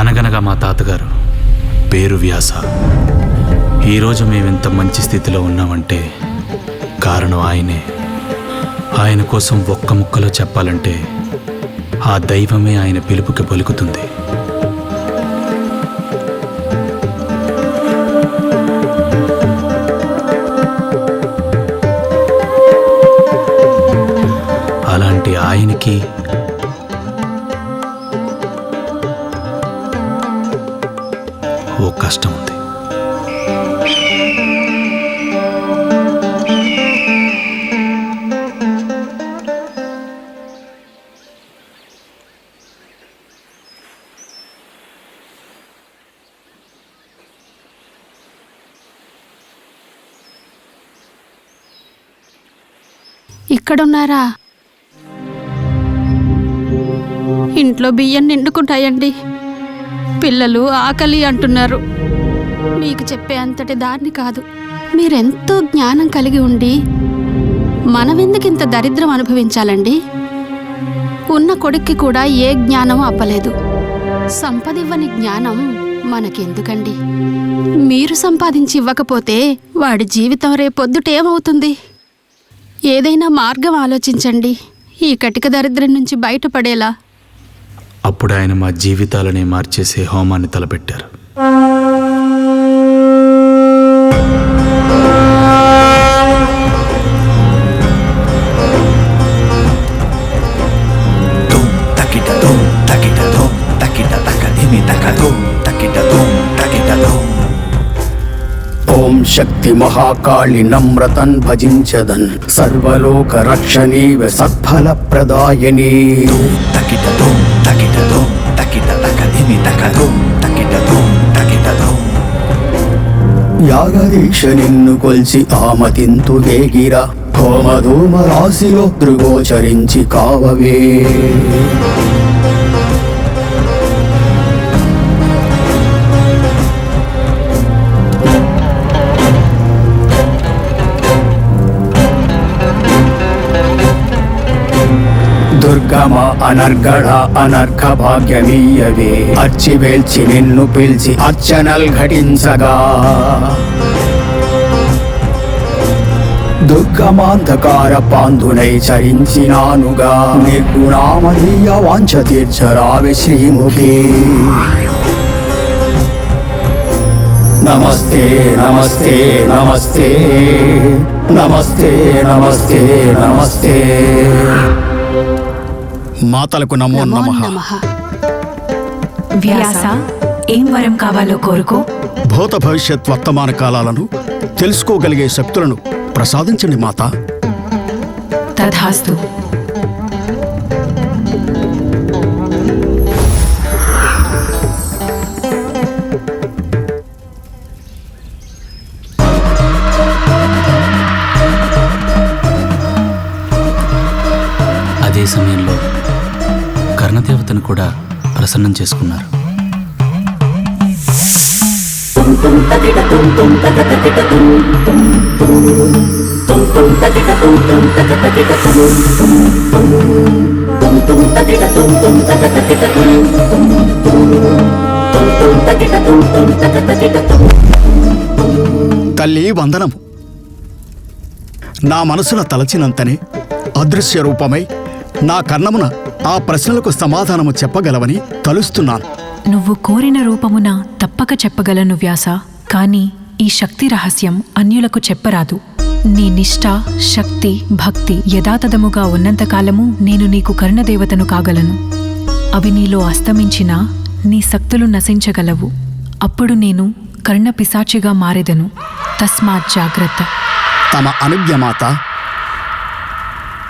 అనగనగా మా తాతగారు. పేరు వ్యాస. ఈరోజు మేమింత మంచి స్థితిలో ఉన్నామంటే కారణం ఆయనే. ఆయన కోసం ఒక్క ముక్కలో చెప్పాలంటే ఆ దైవమే ఆయన పిలుపుకి పలుకుతుంది. అలాంటి ఆయనకి కష్టం ఉంది ఇక్కడున్నారా? ఇంట్లో బియ్యం నిండుకుంటాయండి. పిల్లలు ఆకలి అంటున్నారు. మీకు చెప్పే అంతటి దారిని కాదు. మీరెంతో జ్ఞానం కలిగి ఉండి మనమెందుకింత దరిద్రం అనుభవించాలండి? ఉన్న కొడుక్కి కూడా ఏ జ్ఞానం అప్పలేదు. సంపదివ్వని జ్ఞానం మనకెందుకండి? మీరు సంపాదించి ఇవ్వకపోతే వాడి జీవితం రేపొద్దుటేమవుతుంది ఏదైనా మార్గం ఆలోచించండి. ఈ కటిక దరిద్రం నుంచి బయటపడేలా అప్పుడు ఆయన మా జీవితాలనే మార్చేసే హోమాన్ని తలపెట్టారు. శక్తి మహాకాళి నమ్రతన్ భజించదన్ సర్వలోక రక్షణీవ సత్ఫల ప్రదాయనీ తకిట యాగదీక్ష నిన్ను కొల్చి ఆమతింతు గేగిరా కోమధూమ రాశిలో దృగోచరించి కావవే దుర్గమ అనర్గళ అనర్ఘ భాగ్యమీయవే అచ్చి వేల్చి నిన్ను పిలిచి అర్చనల్ ఘటించగా. దుర్గమాంధకార పాంధునై చరించినానుగా. నిర్గుణామలీయ వాంఛ తీర్చరావి శ్రీముఖి. నమస్తే నమస్తే నమస్తే. నమస్తే నమస్తే నమస్తే. మాతలకు నమో నమో వ్యాస ఏం వరం కావాలో కోరుకో. భూత భవిష్యత్ వర్తమాన కాలాలను తెలుసుకోగలిగే శక్తులను ప్రసాదించండి మాత. తథాస్తు. కర్ణదేవతను కూడా ప్రసన్నం చేసుకున్నారు. తల్లి వందనము. నా మనసున తలచినంతనే అదృశ్య రూపమై నా కర్ణమున ఆ ప్రశ్నలకు సమాధానము చెప్పగలవని తలుస్తున్నాను. నువ్వు కోరిన రూపమున తప్పక చెప్పగలను వ్యాస. కాని ఈ శక్తి రహస్యం అన్యులకు చెప్పరాదు. నీ నిష్ఠ శక్తి భక్తి యథాతథముగా ఉన్నంతకాలము నేను నీకు కర్ణదేవతను కాగలను. అవి నీలో అస్తమించినా నీ శక్తులు నశించగలవు. అప్పుడు నేను కర్ణ పిశాచిగా మారెదను. తస్మాత్ జాగ్రత్త. తమ అనుజ్ఞమాత